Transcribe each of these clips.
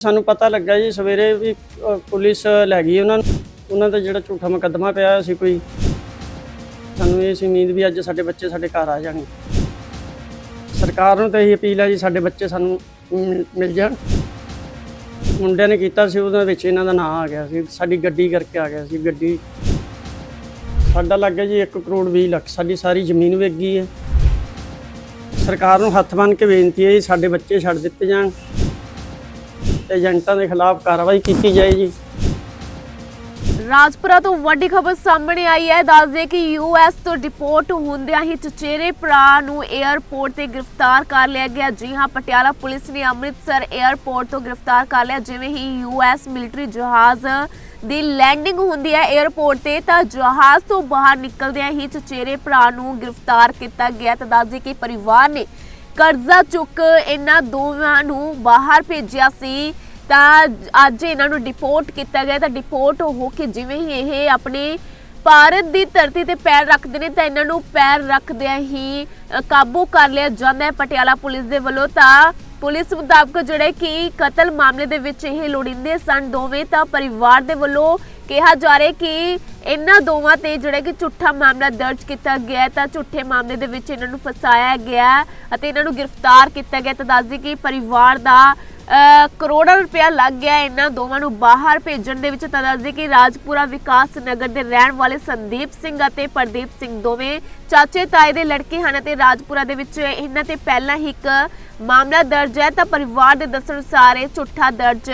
ਸਾਨੂੰ ਪਤਾ ਲੱਗਾ ਜੀ ਸਵੇਰੇ ਵੀ ਅ, ਪੁਲਿਸ ਲੈ ਗਈ ਉਹਨਾਂ ਨੂੰ। ਉਹਨਾਂ ਦਾ ਜਿਹੜਾ ਝੂਠਾ ਮੁਕੱਦਮਾ ਪਿਆ ਹੋਇਆ ਸੀ ਕੋਈ ਸਾਨੂੰ ਇਹ ਸੀ ਉਮੀਦ ਵੀ ਅੱਜ ਸਾਡੇ ਬੱਚੇ ਸਾਡੇ ਘਰ ਆ ਜਾਣਗੇ ਸਰਕਾਰ ਨੂੰ ਤਾਂ ਇਹੀ ਅਪੀਲ ਹੈ ਜੀ ਸਾਡੇ ਬੱਚੇ ਸਾਨੂੰ ਮਿਲ- ਮਿਲ ਜਾਣ। ਮੁੰਡਿਆਂ ਨੇ ਕੀਤਾ ਸੀ ਉਹਦੇ ਵਿੱਚ ਇਹਨਾਂ ਦਾ ਨਾਂ ਆ ਗਿਆ ਸੀ ਸਾਡੀ ਗੱਡੀ ਕਰਕੇ ਆ ਗਿਆ ਸੀ ਗੱਡੀ। ਸਾਡਾ ਲੱਗ ਗਿਆ ਜੀ 1 ਕਰੋੜ 20 ਲੱਖ ਸਾਡੀ ਸਾਰੀ ਜ਼ਮੀਨ ਵਿਕ ਗਈ ਹੈ। ਸਰਕਾਰ ਨੂੰ ਹੱਥ ਬੰਨ੍ਹ ਕੇ ਬੇਨਤੀ ਹੈ ਜੀ ਸਾਡੇ ਬੱਚੇ ਛੱਡ ਦਿੱਤੇ ਜਾਣ। ਏਜੰਟਾਂ ਦੇ ਖਿਲਾਫ ਕਾਰਵਾਈ ਕੀਤੀ ਜਾਏਗੀ। ਰਾਜਪੁਰਾ ਤੋਂ ਵੱਡੀ ਖਬਰ ਸਾਹਮਣੇ ਆਈ ਹੈ। ਦੱਸਦੇ ਕਿ ਯੂਐਸ ਤੋਂ ਡਿਪੋਰਟ ਹੁੰਦਿਆਂ ਹੀ ਚਚੇਰੇ ਭਰਾ ਨੂੰ 에ਅਰਪੋਰਟ ਤੇ ਗ੍ਰਿਫਤਾਰ ਕਰ ਲਿਆ ਗਿਆ। ਜੀ ਹਾਂ, ਪਟਿਆਲਾ ਪੁਲਿਸ ਨੇ ਅੰਮ੍ਰਿਤਸਰ 에ਅਰਪੋਰਟ ਤੋਂ ਗ੍ਰਿਫਤਾਰ ਕਰ ਲਿਆ। ਜਿਵੇਂ ਹੀ ਯੂਐਸ ਮਿਲਟਰੀ ਜਹਾਜ਼ ਦੀ ਲੈਂਡਿੰਗ ਹੁੰਦੀ ਹੈ 에ਅਰਪੋਰਟ ਤੇ, ਤਾਂ ਜਹਾਜ਼ ਤੋਂ ਬਾਹਰ ਨਿਕਲਦਿਆਂ ਹੀ ਚਚੇਰੇ ਭਰਾ ਨੂੰ ਗ੍ਰਿਫਤਾਰ ਕੀਤਾ ਗਿਆ। ਤਾਂ ਦੱਸਦੇ ਕਿ ਪਰਿਵਾਰ ਨੇ ਕਰਜ਼ਾ ਚੁੱਕ ਇਹਨਾਂ ਦੋਵਾਂ ਨੂੰ ਬਾਹਰ ਭੇਜਿਆ ਸੀ, ਤਾਂ ਅੱਜ ਇਹਨਾਂ ਨੂੰ ਡਿਪੋਰਟ ਕੀਤਾ ਗਿਆ। ਤਾਂ ਡਿਪੋਰਟ ਹੋ ਕੇ ਜਿਵੇਂ ਹੀ ਇਹ ਆਪਣੇ ਭਾਰਤ ਦੀ ਧਰਤੀ ਤੇ ਪੈਰ ਰੱਖਦੇ ਨੇ, ਤਾਂ ਇਹਨਾਂ ਨੂੰ ਪੈਰ ਰੱਖਦਿਆਂ ਹੀ ਕਾਬੂ ਕਰ ਲਿਆ ਜਾਂਦਾ ਹੈ ਪਟਿਆਲਾ ਪੁਲਿਸ ਦੇ ਵੱਲੋਂ। ਤਾਂ ਪੁਲਿਸ ਮੁਤਾਬਕ ਜਿਹੜੇ ਕਿ ਕਤਲ ਮਾਮਲੇ ਦੇ ਵਿੱਚ ਇਹ ਲੋੜਿੰਦੇ ਸਨ ਦੋਵੇਂ, ਤਾਂ ਪਰਿਵਾਰ ਦੇ ਵੱਲੋਂ ਕਿਹਾ ਜਾ ਰਿਹਾ ਕਿ ਇਹਨਾਂ ਦੋਵਾਂ ਤੇ ਜਿਹੜਾ ਕਿ ਝੂਠਾ ਮਾਮਲਾ ਦਰਜ ਕੀਤਾ ਗਿਆ ਤਾਂ ਝੂਠੇ ਮਾਮਲੇ ਦੇ ਵਿੱਚ ਇਹਨਾਂ ਨੂੰ ਫਸਾਇਆ ਗਿਆ ਅਤੇ ਇਹਨਾਂ ਨੂੰ ਗ੍ਰਿਫਤਾਰ ਕੀਤਾ ਗਿਆ ਤਾਂ ਦੱਸਦੀ ਕਿ ਪਰਿਵਾਰ ਦਾ ਕਰੋੜਾਂ ਰੁਪਇਆ ਲੱਗ ਗਿਆ ਇਹਨਾਂ ਦੋਵਾਂ ਨੂੰ ਬਾਹਰ ਭੇਜਣ ਦੇ ਵਿੱਚ। ਤਾਂ ਦੱਸਦੇ ਕਿ ਰਾਜਪੁਰਾ ਵਿਕਾਸ ਨਗਰ ਦੇ ਰਹਿਣ ਵਾਲੇ ਸੰਦੀਪ ਸਿੰਘ ਅਤੇ ਪ੍ਰਦੀਪ ਸਿੰਘ ਦੋਵੇਂ ਚਾਚੇ ਤਾਏ ਦੇ ਲੜਕੇ ਹਨ ਅਤੇ ਰਾਜਪੁਰਾ ਦੇ ਵਿੱਚ ਇਹਨਾਂ ਤੇ ਪਹਿਲਾਂ ਹੀ ਇੱਕ ਮਾਮਲਾ ਦਰਜ ਹੈ। ਤਾਂ ਪਰਿਵਾਰ ਦੇ ਦੱਸਣ ਅਨੁਸਾਰ ਇਹ ਝੂਠਾ ਦਰਜ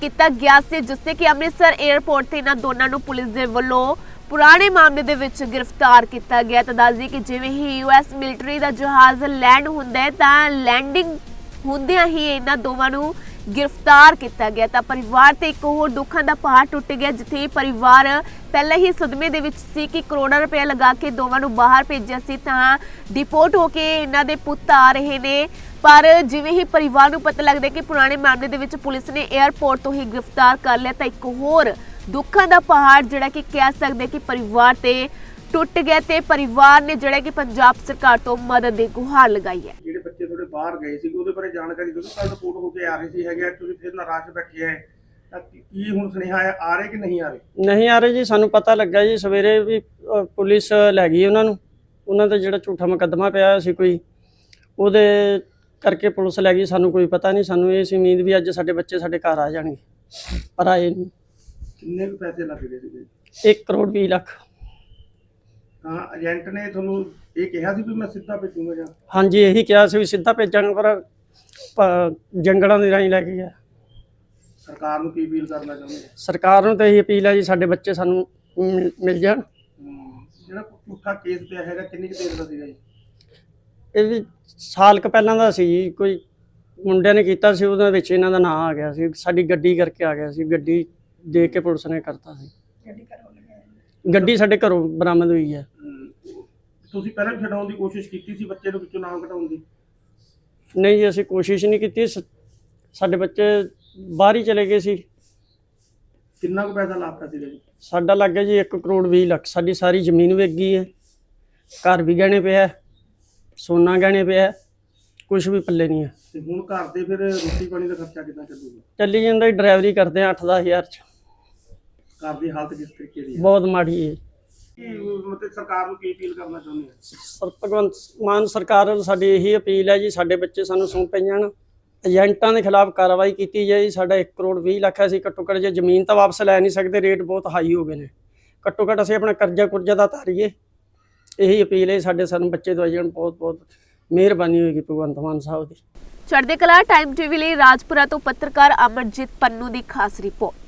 ਕੀਤਾ ਗਿਆ ਸੀ, ਜਿਸ ਤੇ ਕਿ ਅੰਮ੍ਰਿਤਸਰ 에ਅਰਪੋਰਟ ਤੇ ਇਹਨਾਂ ਦੋਨਾਂ ਨੂੰ ਪੁਲਿਸ ਦੇ ਵੱਲੋਂ ਪੁਰਾਣੇ ਮਾਮਲੇ ਦੇ ਵਿੱਚ ਗ੍ਰਿਫਤਾਰ ਕੀਤਾ ਗਿਆ। ਤਾਂ ਦੱਸਦੀ ਕਿ ਜਿਵੇਂ ਹੀ ਯੂਐਸ ਮਿਲਟਰੀ ਦਾ ਜਹਾਜ਼ ਲੈਂਡ ਹੁੰਦਾ ਹੈ, ਤਾਂ ਲੈਂਡਿੰਗ ਹੁੰਦਿਆਂ ਹੀ ਇਹਨਾਂ ਦੋਵਾਂ ਨੂੰ ਗ੍ਰਿਫਤਾਰ ਕੀਤਾ ਗਿਆ ਤਾਂ ਪਰਿਵਾਰ ਤੇ ਇੱਕ ਹੋਰ ਦੁੱਖਾਂ ਦਾ ਪਹਾੜ ਟੁੱਟ ਗਿਆ, ਜਿੱਥੇ ਪਰਿਵਾਰ ਪਹਿਲਾਂ ਹੀ ਸਦਮੇ ਦੇ ਵਿੱਚ ਸੀ ਕਿ ਕਰੋੜਾਂ ਰੁਪਏ ਲਗਾ ਕੇ ਦੋਵਾਂ ਨੂੰ ਬਾਹਰ ਭੇਜਿਆ ਸੀ ਤਾਂ ਡਿਪੋਰਟ ਹੋ ਕੇ ਇਹਨਾਂ ਦੇ ਪੁੱਤ ਆ ਰਹੇ ਨੇ। ਪਰ ਜਿਵੇਂ ਹੀ ਪਰਿਵਾਰ ਨੂੰ ਪਤਾ ਲੱਗਦਾ ਕਿ ਪੁਰਾਣੇ ਮਾਮਲੇ ਦੇ ਵਿੱਚ ਪੁਲਿਸ ਨੇ 에ਅਰਪੋਰਟ ਤੋਂ ਹੀ ਗ੍ਰਿਫਤਾਰ ਕਰ ਲਿਆ ਤਾਂ ਇੱਕ ਹੋਰ ਦੁੱਖਾਂ ਦਾ ਪਹਾੜ ਜਿਹੜਾ ਕਿ ਕਹਿ ਸਕਦੇ ਕਿ ਪਰਿਵਾਰ ਤੇ ਟੁੱਟ ਗਿਆ ਤੇ ਪਰਿਵਾਰ ਨੇ ਜਿਹੜਾ ਕਿ ਪੰਜਾਬ ਸਰਕਾਰ ਤੋਂ ਮਦਦ ਦੀ ਗੁਹਾਰ ਲਗਾਈ ਹੈ। ਜਿਹੜੇ ਬਾਹਰ ਗਏ ਸੀ ਉਹਦੇ ਬਾਰੇ ਜਾਣਕਾਰੀ ਦਿਓ। ਕੱਲ ਰਿਪੋਰਟ ਹੋ ਕੇ ਆ ਰਹੀ ਸੀ ਹੈਗਾ ਤੁਸੀਂ ਫਿਰ ਨਾਰਾਜ਼ ਬੈਠੇ ਤਾਂ ਕੀ ਕੀ ਹੁਣ ਸੁਨੇਹਾ ਹੈ ਆ ਰਹੇ ਕਿ ਨਹੀਂ ਆ ਰਹੇ? ਨਹੀਂ ਆ ਰਹੇ ਜੀ ਸਾਨੂੰ ਪਤਾ ਲੱਗਾ ਜੀ ਸਵੇਰੇ ਵੀ ਅ, ਪੁਲਿਸ ਲੈ ਗਈ ਉਹਨਾਂ ਨੂੰ। ਉਹਨਾਂ ਦਾ ਜਿਹੜਾ ਝੂਠਾ ਮੁਕੱਦਮਾ ਪਿਆ ਹੋਇਆ ਸੀ ਕੋਈ ਉਹਦੇ ਕਰਕੇ ਪੁਲਿਸ ਲੈ ਗਈ ਸਾਨੂੰ ਕੋਈ ਪਤਾ ਨਹੀਂ। ਸਾਨੂੰ ਇਹ ਸੀ ਉਮੀਦ ਵੀ ਅੱਜ ਸਾਡੇ ਬੱਚੇ ਸਾਡੇ ਘਰ ਆ ਜਾਣਗੇ ਪਰ ਆਏ ਨਹੀਂ। ਕਿੰਨੇ ਕੁ ਪੈਸੇ ਲੱਗ ਗਏ ਸੀਗੇ? 1 ਕਰੋੜ 20 ਲੱਖ। ਤਾਂ ਏਜੰਟ ਨੇ ਤੁਹਾਨੂੰ ਇਹ ਕਿਹਾ ਸੀ ਵੀ ਮੈਂ ਸਿੱਧਾ ਭੇਜੂਗਾ ਜਾਂ? ਹਾਂਜੀ ਇਹੀ ਕਿਹਾ ਸੀ ਵੀ ਸਿੱਧਾ ਭੇਜਾਂਗੇ ਪਰ ਪ- ਜੰਗਲਾਂ ਦੀ ਰਾਹੀਂ ਲੈ ਕੇ ਗਿਆ। ਸਰਕਾਰ ਨੂੰ ਕੀ ਅਪੀਲ ਕਰਨਾ ਚਾਹੁੰਦੇ ਹੋ? ਸਰਕਾਰ ਨੂੰ ਤਾਂ ਇਹੀ ਅਪੀਲ ਹੈ ਜੀ ਸਾਡੇ ਬੱਚੇ ਸਾਨੂੰ ਮਿਲ ਮਿਲ ਜਾਣ। ਹਮ, ਜਿਹੜਾ ਝੂਠਾ ਕੇਸ ਪਿਆ ਹੈਗਾ ਕਿੰਨੀ ਕੁ ਦੇਰ ਦਾ ਸੀਗਾ ਜੀ? ਇਹ ਵੀ ਸਾਲ ਕੁ ਪਹਿਲਾਂ ਦਾ ਸੀ ਜੀ ਕੋਈ ਮੁੰਡਿਆਂ ਨੇ ਕੀਤਾ ਸੀ ਉਹਦੇ ਵਿੱਚ ਇਹਨਾਂ ਦਾ ਨਾਂ ਆ ਗਿਆ ਸੀ ਸਾਡੀ ਗੱਡੀ ਕਰਕੇ ਆ ਗਿਆ ਸੀ ਗੱਡੀ ਦੇ ਕੇ ਪੁਲਿਸ ਨੇ ਕਰਤਾ ਸੀ। ਗੱਡੀ ਸਾਡੇ ਘਰੋਂ ਬਰਾਮਦ ਹੋਈ ਹੈ। ਤੁਸੀਂ ਪਹਿਲਾਂ ਵੀ ਛਡਾਉਣ ਦੀ ਕੋਸ਼ਿਸ਼ ਕੀਤੀ ਸੀ ਬੱਚੇ ਨੂੰ ਵਿੱਚੋਂ ਨਾਮ ਘਟਾਉਣ ਦੀ? ਨਹੀਂ ਜੀ ਅਸੀਂ ਕੋਸ਼ਿਸ਼ ਨਹੀਂ ਕੀਤੀ। ਸ- ਸਾਡੇ ਬੱਚੇ ਬਾਹਰ ਹੀ ਚਲੇ ਗਏ ਸੀ। ਕਿੰਨਾ ਕੁ ਪੈਸਾ ਲਾਪਤਾ ਜੀ ਸਾਡਾ ਲੱਗ ਗਿਆ ਜੀ 1 ਕਰੋੜ 20 ਲੱਖ। ਸਾਡੀ ਸਾਰੀ ਜ਼ਮੀਨ ਵਿਕ ਗਈ ਹੈ। ਘਰ ਵੀ ਗਹਿਣੇ ਪਿਆ ਹੈ, ਸੋਨਾ ਗਹਿਣੇ ਪਿਆ ਕੁਝ ਵੀ ਪੱਲੇ ਨਹੀਂ ਹੈ। ਤੇ ਹੁਣ ਘਰ ਦੇ ਫਿਰ ਰੋਟੀ ਪਾਣੀ ਦਾ ਖਰਚਾ ਕਿੱਦਾਂ ਚੱਲੂਗਾ? ਚੱਲੀ ਜਾਂਦਾ ਜੀ ਡਰਾਈਵਰੀ ਕਰਦੇ ਆ 8-10 ਹਜ਼ਾਰ ਚ। ਘਰ ਦੀ ਹਾਲਤ ਕਿਸ ਤਰੀਕੇ ਦੀ ਹੈ? ਬਹੁਤ ਮਾੜੀ ਹੈ। ਕੀ ਮਤਲਬ ਸਰਕਾਰ ਨੂੰ ਕੀ ਅਪੀਲ ਕਰਨਾ ਚਾਹੁੰਦੇ ਆ ਸਰ ਭਗਵੰਤ ਮਾਨ ਸਰਕਾਰ ਵੱਲੋਂ ਸਾਡੀ ਇਹੀ ਅਪੀਲ ਹੈ ਜੀ ਸਾਡੇ ਬੱਚੇ ਸਾਨੂੰ ਸੌਂਪੇ ਜਾਣ। ਏਜੰਟਾਂ ਦੇ ਖਿਲਾਫ ਕਾਰਵਾਈ ਕੀਤੀ ਜਾਏ ਜੀ। ਸਾਡਾ 1 ਕਰੋੜ 20 ਲੱਖ ਅਸੀਂ ਘੱਟੋ ਘੱਟ ਜੇ ਜ਼ਮੀਨ ਤਾਂ ਵਾਪਸ ਲੈ ਨਹੀਂ ਸਕਦੇ ਰੇਟ ਬਹੁਤ ਹਾਈ ਹੋ ਗਏ ਨੇ। ਘੱਟੋ ਘੱਟ ਅਸੀਂ ਆਪਣਾ ਕਰਜ਼ਾ ਕੁਰਜ਼ਾ ਦਾ ਤਾਰੀਏ ਇਹੀ ਅਪੀਲ ਹੈ ਸਾਡੇ ਸਾਨੂੰ ਬੱਚੇ ਦਵਾਈ ਜਾਣ ਬਹੁਤ ਬਹੁਤ ਮਿਹਰਬਾਨੀ ਹੋਏਗੀ ਭਗਵੰਤ ਮਾਨ ਸਾਹਿਬ ਦੀ। ਚੜ੍ਹਦੇ ਕਲਾ ਟਾਈਮ ਟੀਵੀ ਲਈ ਰਾਜਪੁਰਾ ਤੋਂ ਪੱਤਰਕਾਰ ਅਮਰਜੀਤ ਪੰਨੂ ਦੀ ਖਾਸ ਰਿਪੋਰਟ।